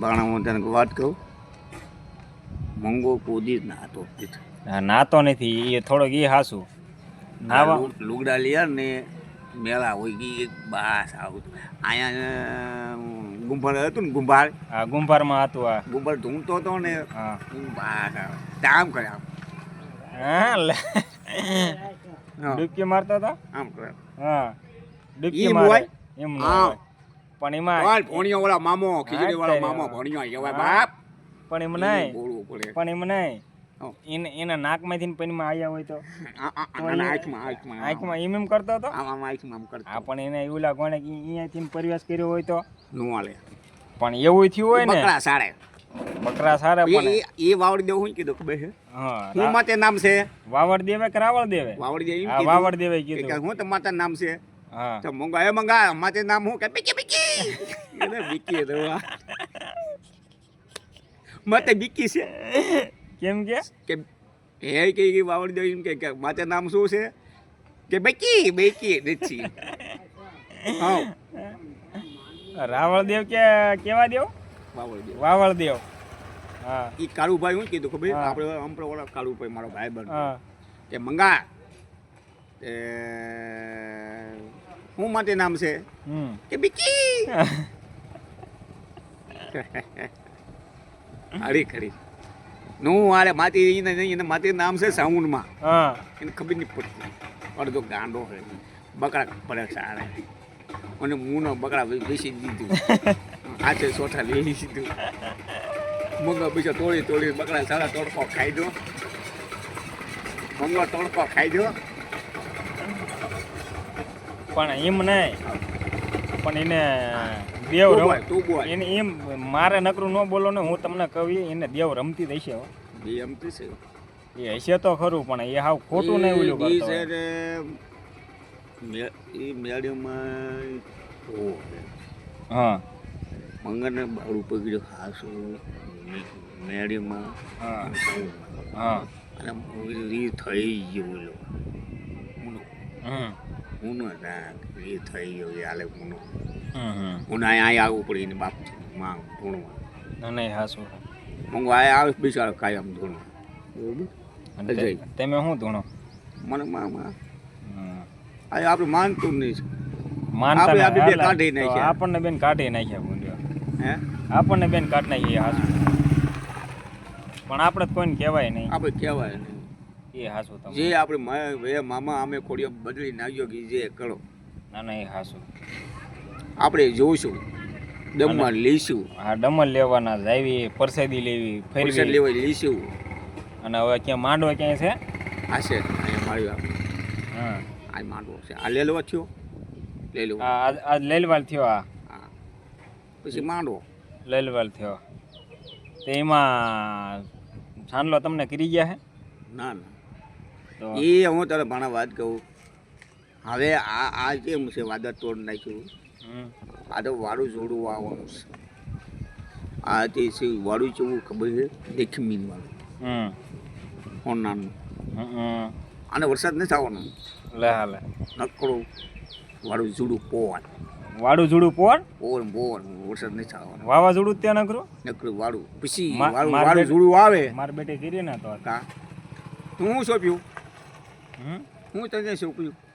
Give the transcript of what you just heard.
બાણા હું તને વાત કહું મંગો કૂદી જ ના હતો હા, નાતો નથી એ થોડોક એ હાસું. નાવા લુગડા લ્યા ને મેળા હોય ગી એક બાસ આવું અહીંયા ગુંભાર હતું ને ગુંભાર હા ગુંભારમાં હતું આ. ગુંભાર ધૂમતો હતો ને હા. બાસ આવે આમ કરે આમ. હા લે. ડૂબકી મારતો હતા? આમ કરે હા. ડૂબકી મારે. એમ ન પણ એમાં ભોણિયો વાળા મામો ખીચડી વાળો મામો. ભોણિયો કહેવાય બાપ. પણ એમ નહીં. બોલવું પડે. પણ એમ નહીં. એને એના નાકમાંથી ને પનમાં આવ્યા હોય તો. આંખમાં એમ એમ કરતો હતો? આમ આમ આંખમાં આમ કરતો. હા પણ એને એવું લાગવાને કે અહીંયાથી પરિવાસ કર્યો હોય તો. નું હાલે. પણ એવું થયું હોય ને. બકરા સારે બકરા સારા પણ એ- વાવડ દેવ હું કીધું ખબર છે? હું માતે નામ છે? વાવડ દેવે કે રાવળ દેવે? વાવડ દે એમ હા કીધું. વાવડ દેવે કીધું. હું તો માતા નામ છે? હા. તો મંગા એ મંગા માતે નામ હું કે? બીકી બીકી. એટલે બીકી તો. માતે બીકી છે. કેમ કે? કે હે કે કે વાવડ દે એમ કે માતે નામ શું છે? કે બીકી બીકી દેચી હા. રાવળ દેવ કે કેવા દેવ? વાવળ દેવ વાવળ દેવ હા. ઈ કાળુભાઈ હું કીધું ખબર. આપણે અમપ્રો વાળા કાળુભાઈ મારો ભાઈ બન કે મંગા. એ શું માટે નામ છે? કે બીકી. અરે ખરી. નું આરે માતી એને એને માતી નામ છે સાઉન્ડમાં. હા. એને ખબર નહીં પડતી. અડધો ગાંડો છે બકરા પડે સારા અને મૂનો બકરા વે- વેચી દીધું. હાથે સોઠા લઈ લીધું મંગા પૈસા તોડી તોડી બકરા સારા તડકો ખાઈ દો મંગો તડકો ખાઈ દો પણ એમ નહીં. પણ એને દેવ એને એમ મારે નકરું ન બોલો ને હું તમને કહું એને દેવ રમતી જ હશે એમ છે. એ હશે તો ખરું પણ એ હાવ ખોટું નહીં ઓલું એ કરતો એ મેળીમાં હા. મંગળને બાળું પકડ્યું હાસું મેળીમાં હા. હા અને થઈ ગયું ઓલો. હમ. ઊનો ના એ થઈ ગયો એ હાલે ઊનો હું હમ અહીંયા આવવું પડે એને બાપમાં ધૂણવા નહીં હાસું મંગો આ આવે બિચારો કાયમ ધૂણવા તમે શું ધૂણો? મને મામા હમ. આ આપણે માનતું જ નહીં માનતા આપણે. બે કાઢી નાખ્યા. આપણને બેન કાઢી નાખ્યા ગુંડિયો. હે? આપણને બેન કાઢી નાખીએ હાસું પણ આપણે કોઈને કહેવાય નહીં. આપણે કહેવાય નહીં. એ હાસું તમે. જે આપણે મામા અમે ખોડિયો બદલી નાખ્યો કે જે કરો. ના ના એ હાસું. આપણે જોઈશું દમમાં લઈશું હા ડમલ લેવાના જાવી પરસેદી લેવી ફેરવી. લેવી લઈશું અને હવે ક્યાં માંડવો ક્યાં છે? આ છે અહીંયા વાત હા. આ માંડવો છે. આ લેલવા લેવા થયો લઈ આ આ લેલવાલ થયો આ. પછી માંડવો. લેલવાલ થયો. તો એમાં છાનલો તમને કરી ગયા હે ના ના. એ હું તારે ભાણા વાત કહું. હવે આ આ કેમ છે વાદળ તોડ નાખ્યું. આ તો વાળું જોડું આવવાનું છે. આ તે છે વાળું જેવું ખબર છે દેખમીન વાળું હમ. હોનાનું. આને વરસાદ નથી આવવાનો. લે હાલે નકરો વાળું જોડું પોવાન વાળું જુડું પોવાન પોવન પોવન વરસાદ નથી આવવાનો. વાવાઝોડું જ ત્યાં નકરો? નકરો વાળું પછી વાળું વાળું જોડું આવે. માર બેટે કરી ને તો. કા? તું શું હમ હું તને સોંપ્યું